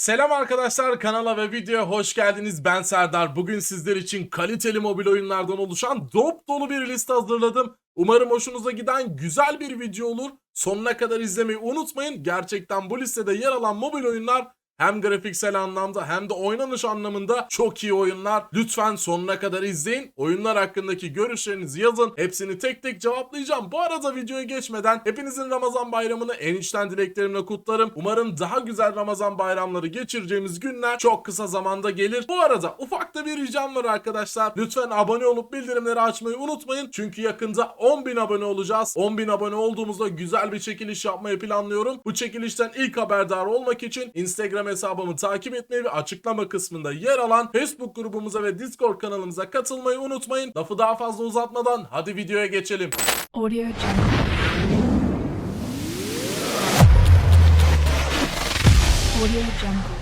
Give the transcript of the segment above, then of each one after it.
Selam arkadaşlar kanala ve videoya hoş geldiniz. Ben Serdar. Bugün sizler için kaliteli mobil oyunlardan oluşan dop dolu bir liste hazırladım. Umarım hoşunuza giden güzel bir video olur. Sonuna kadar izlemeyi unutmayın. Gerçekten bu listede yer alan mobil oyunlar hem grafiksel anlamda hem de oynanış anlamında çok iyi oyunlar. Lütfen sonuna kadar izleyin. Oyunlar hakkındaki görüşlerinizi yazın. Hepsini tek tek cevaplayacağım. Bu arada videoya geçmeden hepinizin Ramazan bayramını en içten dileklerimle kutlarım. Umarım daha güzel Ramazan bayramları geçireceğimiz günler çok kısa zamanda gelir. Bu arada ufak da bir ricam var arkadaşlar. Lütfen abone olup bildirimleri açmayı unutmayın. Çünkü yakında 10.000 abone olacağız. 10.000 abone olduğumuzda güzel bir çekiliş yapmayı planlıyorum. Bu çekilişten ilk haberdar olmak için Instagram hesabımı takip etmeyi ve açıklama kısmında yer alan Facebook grubumuza ve Discord kanalımıza katılmayı unutmayın. Lafı daha fazla uzatmadan hadi videoya geçelim. Audio Jungle. Audio Jungle.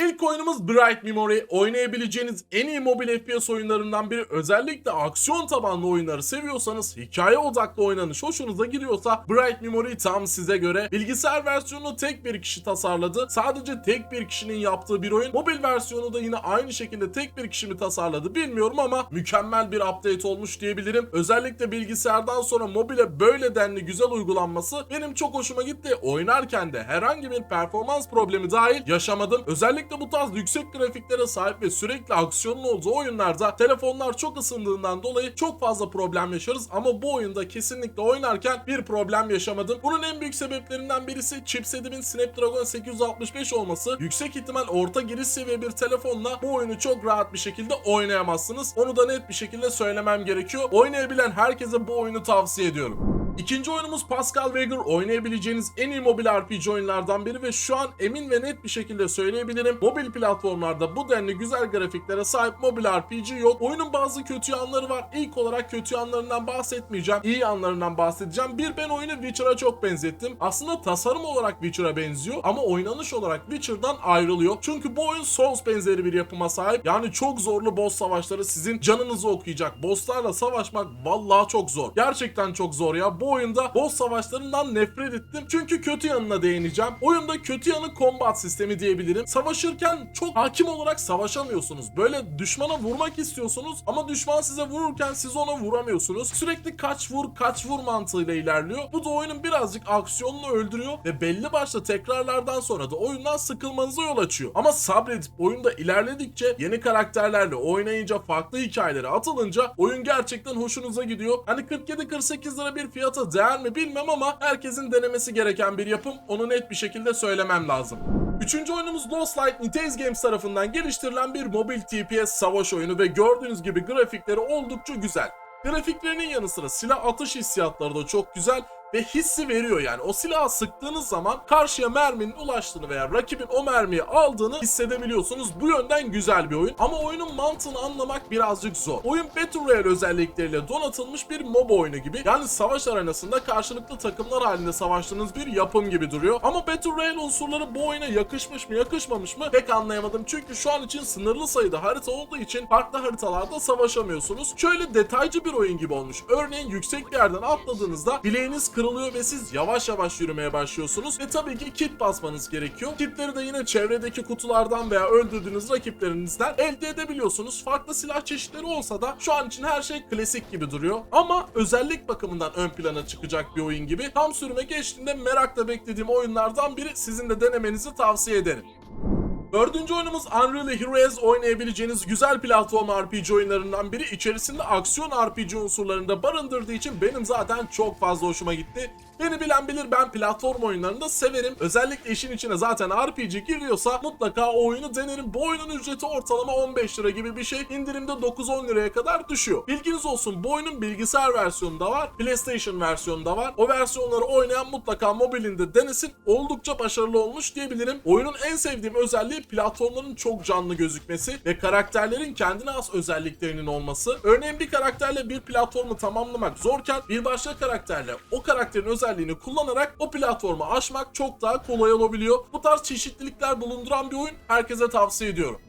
İlk oyunumuz Bright Memory. Oynayabileceğiniz en iyi mobil FPS oyunlarından biri. Özellikle aksiyon tabanlı oyunları seviyorsanız, hikaye odaklı oynanış hoşunuza gidiyorsa Bright Memory tam size göre. Bilgisayar versiyonunu tek bir kişi tasarladı. Sadece tek bir kişinin yaptığı bir oyun. Mobil versiyonu da yine aynı şekilde tek bir kişi mi tasarladı bilmiyorum ama mükemmel bir update olmuş diyebilirim. Özellikle bilgisayardan sonra mobile böyle denli güzel uygulanması benim çok hoşuma gitti. Oynarken de herhangi bir performans problemi dahil yaşamadım. Özellikle bu tarz yüksek grafiklere sahip ve sürekli aksiyonun olduğu oyunlarda telefonlar çok ısındığından dolayı çok fazla problem yaşarız ama bu oyunda kesinlikle oynarken bir problem yaşamadım. Bunun en büyük sebeplerinden birisi chipsetimin Snapdragon 865 olması. Yüksek ihtimal orta giriş seviye bir telefonla bu oyunu çok rahat bir şekilde oynayamazsınız. Onu da net bir şekilde söylemem gerekiyor. Oynayabilen herkese bu oyunu tavsiye ediyorum. İkinci oyunumuz Pascal Wager oynayabileceğiniz en iyi mobil RPG oyunlardan biri ve şu an emin ve net bir şekilde söyleyebilirim. Mobil platformlarda bu denli güzel grafiklere sahip mobil RPG yok. Oyunun bazı kötü yanları var. İlk olarak kötü yanlarından bahsetmeyeceğim. İyi yanlarından bahsedeceğim. Bir ben oyunu Witcher'a çok benzettim. Aslında tasarım olarak Witcher'a benziyor ama oynanış olarak Witcher'dan ayrılıyor. Çünkü bu oyun Souls benzeri bir yapıma sahip. Yani çok zorlu boss savaşları sizin canınızı okuyacak. Bosslarla savaşmak vallahi çok zor. Gerçekten çok zor ya. Bu oyunda boss savaşlarından nefret ettim. Çünkü kötü yanına değineceğim. Oyunda kötü yanı combat sistemi diyebilirim. Savaşırken çok hakim olarak savaşamıyorsunuz. Böyle düşmana vurmak istiyorsunuz ama düşman size vururken siz ona vuramıyorsunuz. Sürekli kaç vur kaç vur mantığıyla ilerliyor. Bu da oyunun birazcık aksiyonunu öldürüyor ve belli başlı tekrarlardan sonra da oyundan sıkılmanıza yol açıyor. Ama sabredip oyunda ilerledikçe yeni karakterlerle oynayınca farklı hikayelere atılınca oyun gerçekten hoşunuza gidiyor. Hani 47-48 lira bir değer mi bilmem ama herkesin denemesi gereken bir yapım. Onu net bir şekilde söylemem lazım. Üçüncü oyunumuz Lost Light Nitez Games tarafından geliştirilen bir mobil TPS savaş oyunu ve gördüğünüz gibi grafikleri oldukça güzel. Grafiklerinin yanı sıra silah atış hissiyatları da çok güzel ve hissi veriyor yani. O silahı sıktığınız zaman karşıya merminin ulaştığını veya rakibin o mermiyi aldığını hissedebiliyorsunuz. Bu yönden güzel bir oyun. Ama oyunun mantığını anlamak birazcık zor. Oyun Battle Royale özellikleriyle donatılmış bir MOBA oyunu gibi. Yani savaş arenasında karşılıklı takımlar halinde savaştığınız bir yapım gibi duruyor. Ama Battle Royale unsurları bu oyuna yakışmış mı yakışmamış mı pek anlayamadım. Çünkü şu an için sınırlı sayıda harita olduğu için farklı haritalarda savaşamıyorsunuz. Şöyle detaycı bir oyun gibi olmuş. Örneğin yüksek bir yerden atladığınızda bileğiniz kırılıyor ve siz yavaş yavaş yürümeye başlıyorsunuz ve tabii ki kit basmanız gerekiyor. Kitleri de yine çevredeki kutulardan veya öldürdüğünüz rakiplerinizden elde edebiliyorsunuz. Farklı silah çeşitleri olsa da şu an için her şey klasik gibi duruyor. Ama özellik bakımından ön plana çıkacak bir oyun gibi. Tam sürüme geçtiğinde merakla beklediğim oyunlardan biri sizin de denemenizi tavsiye ederim. Dördüncü oyunumuz Unreal Heroes oynayabileceğiniz güzel platform RPG oyunlarından biri. İçerisinde aksiyon RPG unsurlarını da barındırdığı için benim zaten çok fazla hoşuma gitti. Beni bilen bilir ben platform oyunlarını da severim. Özellikle işin içine zaten RPG giriyorsa mutlaka o oyunu denerim. Bu oyunun ücreti ortalama 15 lira gibi bir şey. İndirimde 9-10 liraya kadar düşüyor. Bilginiz olsun bu oyunun bilgisayar versiyonu da var. PlayStation versiyonu da var. O versiyonları oynayan mutlaka mobilinde denesin. Oldukça başarılı olmuş diyebilirim. Oyunun en sevdiğim özelliği platformların çok canlı gözükmesi ve karakterlerin kendine has özelliklerinin olması. Örneğin bir karakterle bir platformu tamamlamak zorken bir başka karakterle o karakterin özelliğini kullanarak o platformu aşmak çok daha kolay olabiliyor. Bu tarz çeşitlilikler bulunduran bir oyun herkese tavsiye ediyorum.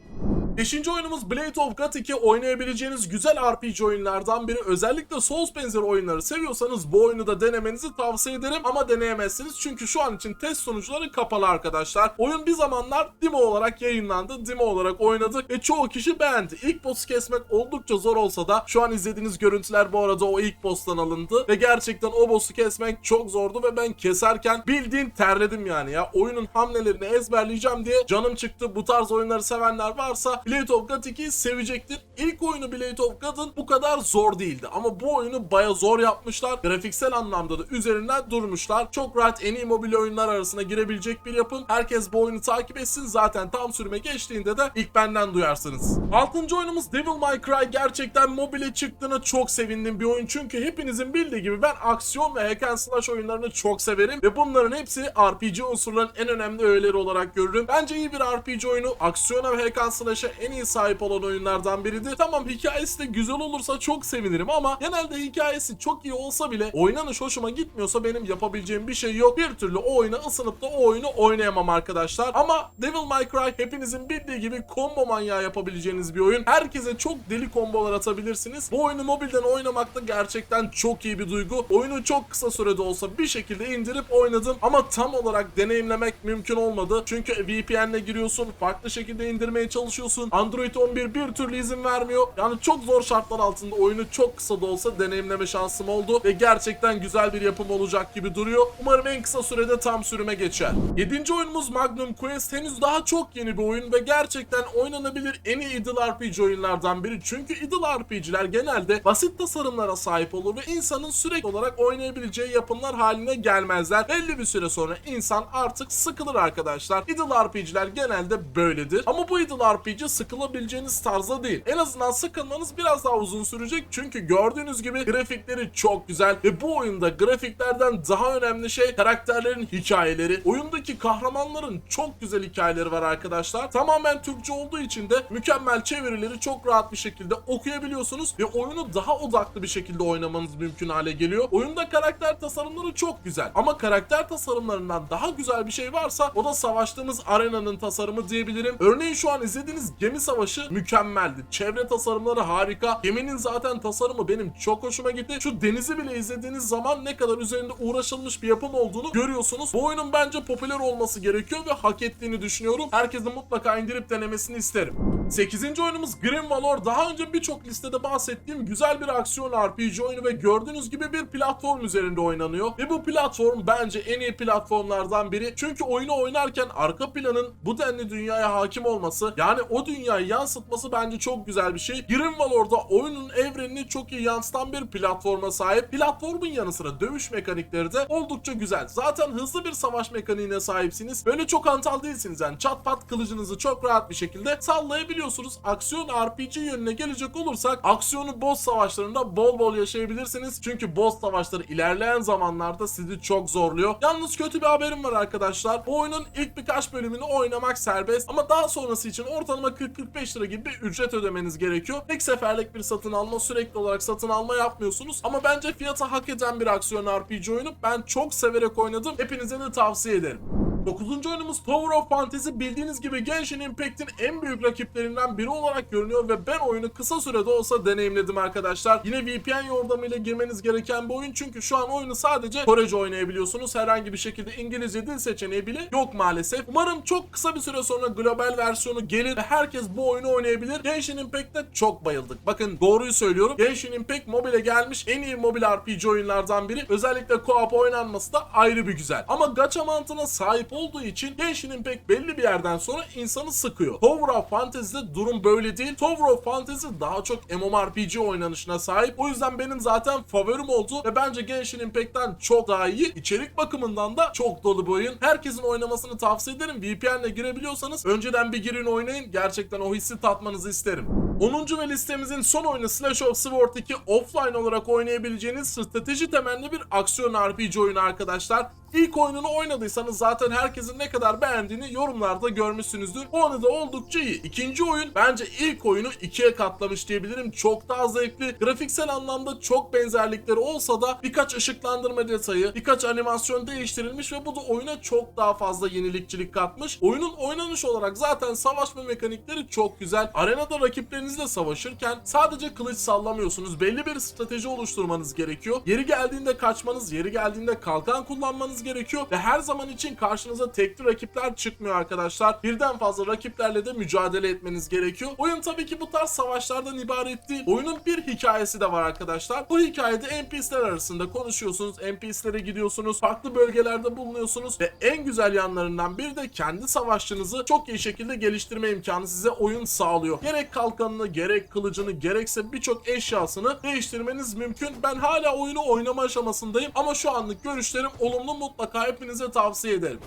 Beşinci oyunumuz Blade of God 2 oynayabileceğiniz güzel RPG oyunlardan biri. Özellikle Souls benzeri oyunları seviyorsanız bu oyunu da denemenizi tavsiye ederim ama deneyemezsiniz çünkü şu an için test sonuçları kapalı arkadaşlar. Oyun bir zamanlar demo olarak yayınlandı, demo olarak oynadık ve çoğu kişi beğendi. İlk boss'u kesmek oldukça zor olsa da şu an izlediğiniz görüntüler bu arada o ilk boss'tan alındı ve gerçekten o boss'u kesmek çok zordu ve ben keserken bildiğin terledim yani ya. Oyunun hamlelerini ezberleyeceğim diye canım çıktı. Bu tarz oyunları sevenler varsa Blade of God 2'yi sevecektir. İlk oyunu Blade of God'ın bu kadar zor değildi ama bu oyunu baya zor yapmışlar. Grafiksel anlamda da üzerinden durmuşlar. Çok rahat en iyi mobil oyunlar arasına girebilecek bir yapım. Herkes bu oyunu takip etsin. Zaten tam sürüme geçtiğinde de ilk benden duyarsınız. Altıncı oyunumuz Devil May Cry. Gerçekten mobile çıktığına çok sevindim bir oyun. Çünkü hepinizin bildiği gibi ben aksiyon ve hack and slash oyunlarını çok severim. Ve bunların hepsi RPG unsurların en önemli öğeleri olarak görürüm. Bence iyi bir RPG oyunu. Aksiyona ve hack and slash'a en iyi sahip olan oyunlardan biridir. Tamam hikayesi de güzel olursa çok sevinirim ama genelde hikayesi çok iyi olsa bile oynanış hoşuma gitmiyorsa benim yapabileceğim bir şey yok. Bir türlü o oyuna ısınıp da o oyunu oynayamam arkadaşlar. Ama Devil May Cry hepinizin bildiği gibi combo manyağı yapabileceğiniz bir oyun. Herkese çok deli kombolar atabilirsiniz. Bu oyunu mobilden oynamak da gerçekten çok iyi bir duygu. Oyunu çok kısa sürede olsa bir şekilde indirip oynadım ama tam olarak deneyimlemek mümkün olmadı. Çünkü VPN'le giriyorsun, farklı şekilde indirmeye çalışıyorsun. Android 11 bir türlü izin vermiyor. Yani çok zor şartlar altında oyunu çok kısa da olsa deneyimleme şansım oldu ve gerçekten güzel bir yapım olacak gibi duruyor. Umarım en kısa sürede tam sürüme geçer. 7. oyunumuz Magnum Quest henüz daha çok yeni bir oyun ve gerçekten oynanabilir en iyi idle RPG oyunlardan biri. Çünkü idle RPG'ler genelde basit tasarımlara sahip olur ve insanın sürekli olarak oynayabileceği yapımlar haline gelmezler. Belli bir süre sonra insan artık sıkılır arkadaşlar. Idle RPG'ler genelde böyledir. Ama bu idle RPG sıkılabileceğiniz tarzda değil. En azından sıkılmanız biraz daha uzun sürecek çünkü gördüğünüz gibi grafikleri çok güzel ve bu oyunda grafiklerden daha önemli şey karakterlerin hikayeleri. Oyundaki kahramanların çok güzel hikayeleri var arkadaşlar. Tamamen Türkçe olduğu için de mükemmel çevirileri çok rahat bir şekilde okuyabiliyorsunuz ve oyunu daha odaklı bir şekilde oynamanız mümkün hale geliyor. Oyunda karakter tasarımları çok güzel ama karakter tasarımlarından daha güzel bir şey varsa o da savaştığımız arenanın tasarımı diyebilirim. Örneğin şu an izlediğiniz gemi savaşı mükemmeldi. Çevre tasarımları harika. Geminin zaten tasarımı benim çok hoşuma gitti. Şu denizi bile izlediğiniz zaman ne kadar üzerinde uğraşılmış bir yapım olduğunu görüyorsunuz. Bu oyunun bence popüler olması gerekiyor ve hak ettiğini düşünüyorum. Herkesin mutlaka indirip denemesini isterim. 8. oyunumuz Grim Valor. Daha önce birçok listede bahsettiğim güzel bir aksiyon RPG oyunu ve gördüğünüz gibi bir platform üzerinde oynanıyor. Ve bu platform bence en iyi platformlardan biri. Çünkü oyunu oynarken arka planın bu denli dünyaya hakim olması yani o dünyayı yansıtması bence çok güzel bir şey. Grim Valor'da oyunun evrenini çok iyi yansıtan bir platforma sahip. Platformun yanı sıra dövüş mekanikleri de oldukça güzel. Zaten hızlı bir savaş mekaniğine sahipsiniz. Böyle çok hantal değilsiniz yani çat pat kılıcınızı çok rahat bir şekilde sallayabiliyorsunuz. Aksiyon RPG yönüne gelecek olursak aksiyonu boss savaşlarında bol bol yaşayabilirsiniz. Çünkü boss savaşları ilerleyen zamanlarda sizi çok zorluyor. Yalnız kötü bir haberim var arkadaşlar. Bu oyunun ilk birkaç bölümünü oynamak serbest ama daha sonrası için ortalama 40-45 lira gibi bir ücret ödemeniz gerekiyor. Tek seferlik bir satın alma sürekli olarak satın alma yapmıyorsunuz ama bence fiyatı hak eden bir aksiyon RPG oyunu. Ben çok severek oynadım. Hepinize de tavsiye ederim. 9. oyunumuz Tower of Fantasy bildiğiniz gibi Genshin Impact'in en büyük rakiplerinden biri olarak görünüyor ve ben oyunu kısa sürede olsa deneyimledim arkadaşlar. Yine VPN yordamıyla girmeniz gereken bir oyun çünkü şu an oyunu sadece Korece oynayabiliyorsunuz. Herhangi bir şekilde İngilizce dil seçeneği bile yok maalesef. Umarım çok kısa bir süre sonra global versiyonu gelir ve herkes bu oyunu oynayabilir. Genshin Impact'te çok bayıldık. Bakın doğruyu söylüyorum. Genshin Impact mobile gelmiş en iyi mobil RPG oyunlardan biri. Özellikle co-op oynanması da ayrı bir güzel. Ama gacha mantığına sahip olduğu için Genshin Impact belli bir yerden sonra insanı sıkıyor. Tower of Fantasy'de durum böyle değil. Tower of Fantasy daha çok MMORPG oynanışına sahip. O yüzden benim zaten favorim oldu ve bence Genshin Impact'ten çok daha iyi. İçerik bakımından da çok dolu bir oyun. Herkesin oynamasını tavsiye ederim. VPN'le girebiliyorsanız önceden bir girin oynayın. Gerçekten o hissi tatmanızı isterim. 10. ve listemizin son oyunu Slash of Sword 2 offline olarak oynayabileceğiniz strateji temelli bir aksiyon RPG oyunu arkadaşlar. İlk oyununu oynadıysanız zaten herkesin ne kadar beğendiğini yorumlarda görmüşsünüzdür. Bu oyunu da oldukça iyi. İkinci oyun bence ilk oyunu ikiye katlamış diyebilirim. Çok daha zevkli. Grafiksel anlamda çok benzerlikleri olsa da birkaç ışıklandırma detayı, birkaç animasyon değiştirilmiş ve bu da oyuna çok daha fazla yenilikçilik katmış. Oyunun oynanış olarak zaten savaşma mekanikleri çok güzel. Arenada rakiplerinizle savaşırken sadece kılıç sallamıyorsunuz. Belli bir strateji oluşturmanız gerekiyor. Yeri geldiğinde kaçmanız, yeri geldiğinde kalkan kullanmanız gerekiyor ve her zaman için karşınıza tekli rakipler çıkmıyor arkadaşlar. Birden fazla rakiplerle de mücadele etmeniz gerekiyor. Oyun tabii ki bu tarz savaşlardan ibaret değil. Oyunun bir hikayesi de var arkadaşlar. Bu hikayede NPC'ler arasında konuşuyorsunuz. NPC'lere gidiyorsunuz. Farklı bölgelerde bulunuyorsunuz ve en güzel yanlarından biri de kendi savaşçınızı çok iyi şekilde geliştirme imkanı size oyun sağlıyor. Gerek kalkanını, gerek kılıcını, gerekse birçok eşyasını değiştirmeniz mümkün. Ben hala oyunu oynama aşamasındayım ama şu anlık görüşlerim olumlu mutlaka hepinize tavsiye ederim.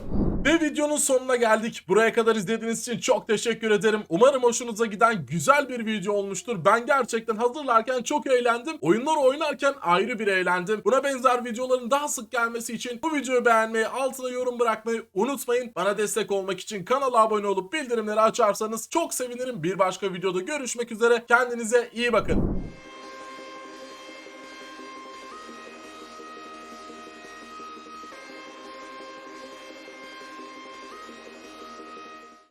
Ve videonun sonuna geldik. Buraya kadar izlediğiniz için çok teşekkür ederim. Umarım hoşunuza giden güzel bir video olmuştur. Ben gerçekten hazırlarken çok eğlendim. Oyunları oynarken ayrı bir eğlendim. Buna benzer videoların daha sık gelmesi için bu videoyu beğenmeyi, altına yorum bırakmayı unutmayın. Bana destek olmak için kanala abone olup bildirimleri açarsanız çok sevinirim. Bir başka videoda görüşmek üzere. Kendinize iyi bakın.